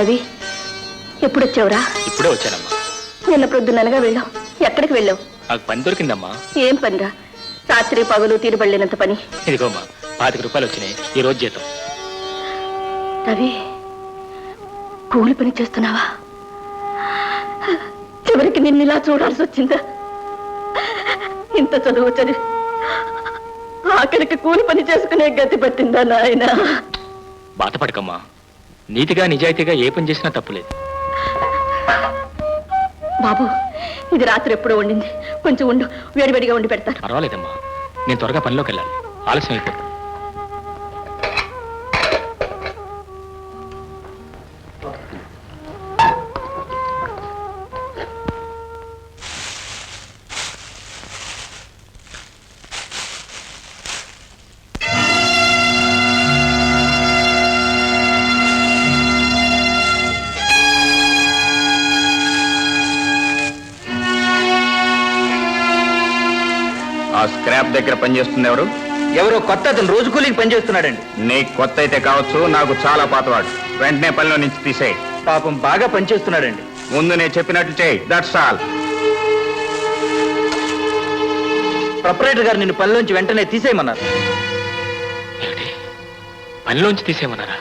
రవి ఎప్పుడొచ్చావురా? ఇప్పుడే వచ్చానమ్మా. నిన్న ప్రొద్దుననగా వెళ్ళావు ఎక్కడికి వెళ్ళావు నాకు పని దొరికిందమ్మా. ఏం పనిరా? రాత్రి పగలు తీరుబడలేనంత పని. ఇదిగోమ్మా పాతిక రూపాయలు వచ్చినాయి. ఈ రోజు జీతం. రవి కూలి పని చేస్తున్నావా? చివరికి నిన్ను ఇలా చూడాల్సి వచ్చిందా? ఇంత చదువు చదివి ఆఖరికి కూలి పని చేసుకునే గతి పట్టిందా నాయన? బాధపడకమ్మా. నీతిగా నిజాయితీగా ఏ పని చేసినా తప్పులేదు. బాబు ఇది రాత్రి ఎప్పుడో వండింది. కొంచెం ఉండు వేడివేడిగా వండి పెడతాను. పర్వాలేదమ్మా. నేను త్వరగా పనిలోకి వెళ్ళాలి. ఆలస్యం అయిపోతుంది స్క్రాప్ దగ్గర పనిచేస్తుంది ఎవరు? ఎవరో కొత్త అతను రోజు కూలీకి పనిచేస్తున్నాడండి. నీకు కొత్త అయితే కావచ్చు నాకు చాలా పాతవాడు. వెంటనే పనిలో నుంచి తీసేయి. పాపం బాగా పనిచేస్తున్నాడండి. ముందు నేను చెప్పినట్లు చేయి దట్స్ ఆల్ ప్రొపరేటర్ గారు నిన్ను పనిలోంచి వెంటనే తీసేయమన్నారు. ఏమిటి? పనిలోంచి తీసేయమన్నారా?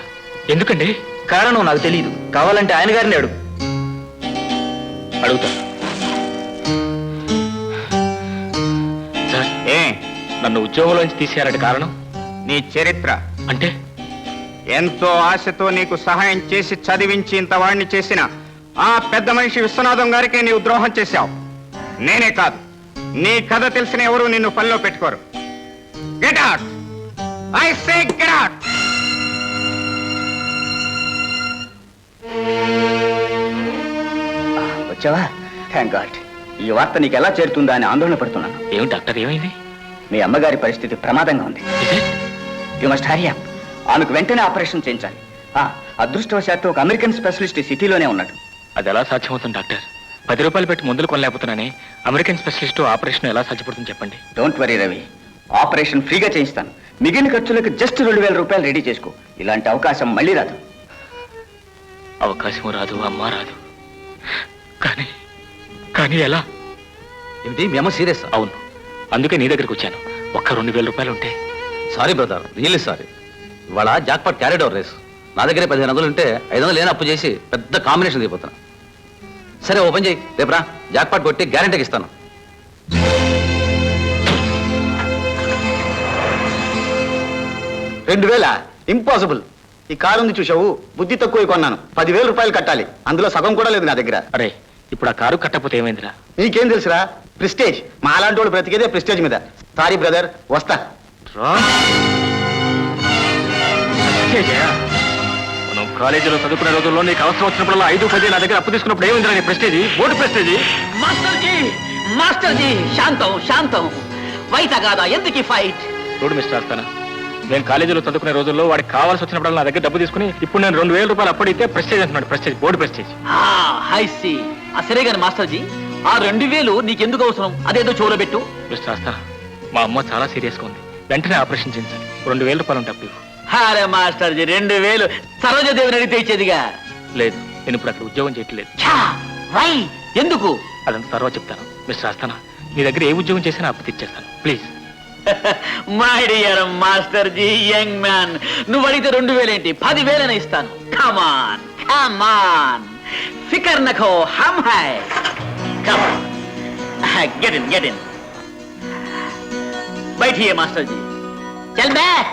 ఎందుకండి? కారణం నాకు తెలియదు కావాలంటే ఆయన గారిని అడుగు. అడుగుతాను. నన్ను ఉద్యోగంలోంచి తీసేయాలంటే కారణం? నీ చరిత్ర. అంటే? ఎంతో ఆశతో నీకు సహాయం చేసి చదివించి ఇంత వాడిని చేసిన ఆ పెద్ద మనిషి విశ్వనాథం గారికి నీవు ద్రోహం చేశావు. నేనే కాదు. నీ కథ తెలిసిన ఎవరు నిన్ను పనిలో పెట్టుకోరు. Get out I say get out వచ్చావా? థ్యాంక్ గాడ్ ఈ వార్త నీకు ఎలా చేరుతుందా అని ఆందోళన పడుతున్నాను. ఏమిటి డాక్టర్ ఏమైంది? మీ అమ్మగారి పరిస్థితి ప్రమాదంగా ఉంది? యు మస్ట్ హరీ అప్ ఆమెకు వెంటనే ఆపరేషన్ చేయించాలి. ఆ, అదృష్టవశాత్తు ఒక అమెరికన్ స్పెషలిస్ట్ సిటీలోనే ఉన్నాడు. అది ఎలా సాధ్యమవుతుంది డాక్టర్? పది రూపాయలు పెట్టి మందులు కొనలేకపోతున్నానే అమెరికన్ స్పెషలిస్ట్ ఆపరేషన్ ఎలా సాధ్యపడుతుంది చెప్పండి. డోంట్ వరీ రవి ఆపరేషన్ ఫ్రీగా చేయిస్తాను. మిగిలిన ఖర్చులకు జస్ట్ రెండు వేల రూపాయలు రెడీ చేసుకో. ఇలాంటి అవకాశం మళ్ళీ రాదు. అవకాశం రాదు అమ్మ రాదు. కానీ కానీ ఎలా? ఏమిటి? మేము సీరియస్? అవును. అందుకే నీ దగ్గరికి వచ్చాను. ఒక్క రెండు వేల రూపాయలు ఉంటే. Sorry brother. Really sorry. ఇవాళ జాక్పాట్ క్యారెడ్ ఓవర్ రేస్. నా దగ్గరే పదిహేను వందలు ఉంటే ఐదు వందలు లేని అప్పు చేసి పెద్ద కాంబినేషన్ దిగిపోతున్నా సరే ఓపెన్ చేయి. రేపురా జాక్పాట్ కొట్టి గ్యారెంటీకి ఇస్తాను. రెండు వేల. ఇంపాసిబుల్. ఈ కారు ఉంది చూసావు బుద్ధి తక్కువ కొన్నాను. పదివేల రూపాయలు కట్టాలి. అందులో సగం కూడా లేదు నా దగ్గర. అరే ఇప్పుడు ఆ కారు కట్టకపోతే ఏమైందిరా? నీకేం తెలుసురా? ప్రెస్టేజ్. మా అలాంటి వాడు బ్రతికేదే ప్రెస్టేజ్ మీద. Sorry brother. వస్తా. మనం కాలేజీలో చదువుకునే రోజుల్లో నీకు అవసరం వచ్చినప్పుడల్లా ఐదు పది నా దగ్గర అప్పు తీసుకున్నప్పుడు ఏమైందిరా నీ ప్రెస్టేజీ? Vote prestige? మాస్టర్జీ మాస్టర్జీ. శాంతం శాంతం. వైత కాదా? ఎందుకు ఫైట్? చూడు మిస్టర్ ఆస్తానా నేను కాలేజీలో చదువుకునే రోజుల్లో వాడికి కావాల్సి వచ్చినప్పుడు నా దగ్గర డబ్బు తీసుకుని ఇప్పుడు నేను రెండు వేల రూపాయలు అప్పడితే ప్రెస్టేజ్ అంటున్నాడు. Prestige board prestige. హై సి సరే గాని మాస్టర్జీ ఆ రెండు వేలు నీకెందుకు అవసరం? అదేదో చెవులో పెట్టు మిస్టర్ మా అమ్మ చాలా సీరియస్గా ఉంది. వెంటనే ఆపరేషన్ చేయించాలి రెండు వేల రూపాయలు ఉంటే అప్పు ఇవ్వు. అరే మాస్టర్జీ రెండు వేలు. సరోజదేవిని అడిగితే ఇచ్చేదిగా? లేదు నేను ఇప్పుడు అక్కడ ఉద్యోగం చేయట్లేదు. వై ఎందుకు? అదంతా తర్వాత చెప్తాను. మిస్టర్ ఆస్తానా నీ దగ్గర ఏ ఉద్యోగం చేసినా అప్పు తెచ్చేస్తాను. ప్లీజ్. మై డియర్ మాస్టర్జీ యంగ్ మ్యాన్ నువ్వు అడిగితే రెండు వేలేంటి? పదివేలని ఇస్తాను. కమాన్ కమాన్ ఫికర్ నఖో హమ్ high. come on get in get in बैठिए मास्टर जी चल बैठ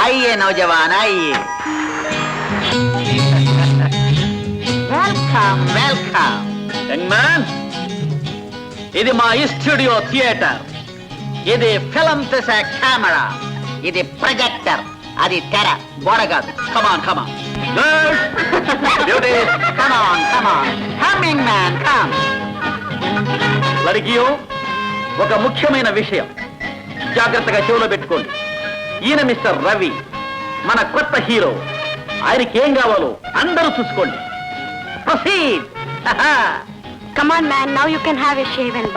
आइए नौजवान आइए వెల్కమ్ వెల్కమ్ యంగ్ మ్యాన్ ఇది మా స్టూడియో థియేటర్ ఇది ఫిలం తీసే కెమెరా ఇది ప్రొజెక్టర్ అది తెర. గోడ కాదు. Come on come on come on come on coming man come లడికియో ఒక ముఖ్యమైన విషయం. జాగ్రత్తగా చెవులో పెట్టుకోండి. ఈయన మిస్టర్ రవి మన కొత్త హీరో. ఆయనకి ఏం కావాలో అందరూ చూసుకోండి. Proceed Come on, man. Now you can have a shave and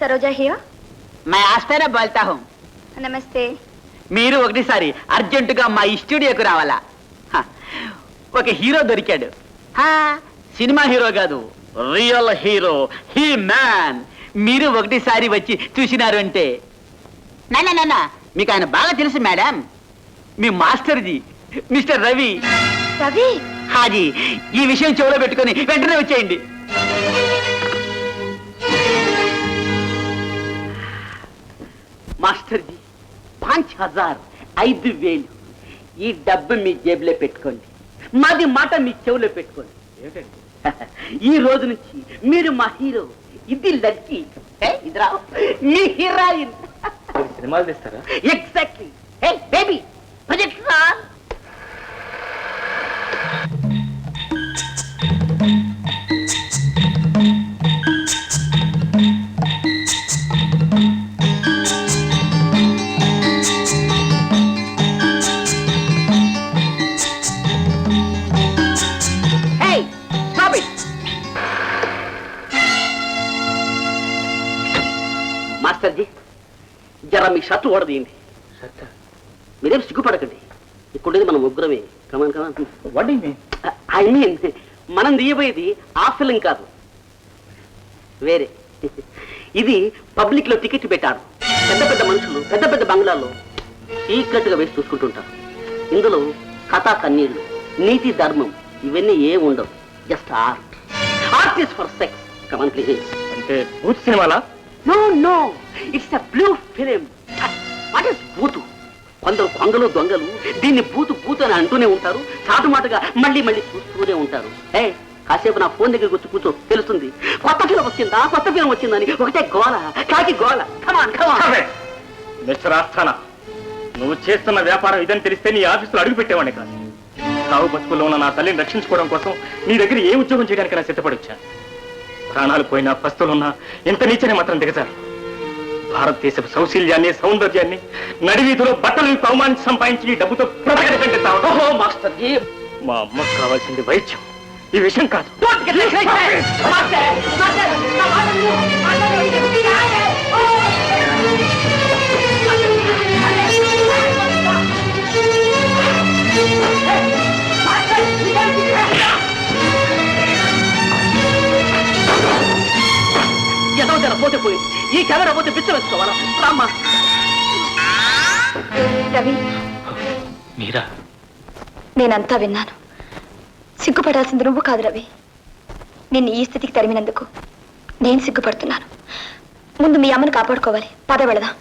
Saroja here. మై ఆస్తారా బోల్తా హూం. Namaste. మీరు ఒకటిసారి అర్జెంటుగా మా ఈ స్టూడియోకి రావాలా? హ, ఒక హీరో దొరికాడు. హా, సినిమా హీరో కాదు రియల్ హీరో హీ మ్యాన్. మీరు ఒకటిసారి వచ్చి చూసినారు అంటే. నాన్న నాన్న మీకు ఆయన బాగా తెలుసు మేడం. మీ మాస్టర్జీ మిస్టర్ రవి. Ravi. హాజీ ఈ విషయం చెవులో పెట్టుకొని వెంటనే వచ్చేయండి. మాస్టర్జీ పాంచ్ హజార్ ఐదు వేలు. ఈ డబ్బు మీ జేబులో పెట్టుకోండి. మాది మాట మీ చెవులో పెట్టుకోండి. ఈ రోజు నుంచి మీరు మా హీరో ఇది లక్కీ ఏ, ఇది రా మీ హీరోయిన్. సినిమాలు తీస్తారా? Exactly hey baby project master ji జర మీ షర్ట్ ఓడదీయండి మీరేం సిగ్గుపడకండి. ఇక్కడేది మనం ముగ్గురమే. Come on come on what I mean మనం తీయబోయేది ఆ ఫిలిం కాదు. వేరే. ఇది పబ్లిక్లో టికెట్ పెట్టారు. పెద్ద పెద్ద మనుషులు పెద్ద పెద్ద బంగ్లాల్లో సీక్రెట్గా వేసి చూసుకుంటుంటారు. ఇందులో కథా కన్నీళ్ళు నీతి ధర్మం ఇవన్నీ ఏం ఉండవు. Just art art is for sex come on please అంటే సినిమాలా? No no it's a blue film what is బూతు కొందరు కొంగలు దొంగలు దీన్ని బూతు బూతు అని అంటూనే ఉంటారు. చాటుమాటుగా మళ్ళీ మళ్ళీ చూస్తూనే ఉంటారు. ఏ కాసేపు నా ఫోన్ దగ్గర వచ్చి కూర్చో తెలుస్తుంది. కొత్త ఫిలం వచ్చిందా? కొత్త ఫిలం వచ్చిందని. ఒకటే గోల కాకి గోల. కమాన్ కమాన్ మిస్టర్ నువ్వు చేస్తున్న వ్యాపారం ఇదని తెలిస్తే నీ ఆఫీసులో అడుగు పెట్టేవాడిని కాదు. సాగు బతుకుల్లో ఉన్న నా తల్లిని రక్షించుకోవడం కోసం నీ దగ్గర ఏ ఉద్యోగం చేయడానికి సిద్ధపడొచ్చాను ప్రాణాలు పోయినా పస్తులున్నా ఎంత నీచనే మాత్రం దిగజారు. భారతదేశపు సౌశీల్యాన్ని సౌందర్యాన్ని నడివీధిలో బట్టలు అవమానించి సంపాదించి డబ్బుతో ఓహో మాస్టర్ మా అమ్మకు కావాల్సింది వైద్యం. ఈ విషయం కాదు. కెమెరా పోతే పిచ్చ వేసుకోవాలా రామ్మా. రవి మీరా? నేనంతా విన్నాను. సిగ్గుపడాల్సింది నువ్వు కాదు రవి. నిన్ను ఈ స్థితికి తరిమినందుకు నేను సిగ్గుపడుతున్నాను. ముందు మీ అమ్మను కాపాడుకోవాలి. పద వెళదాం.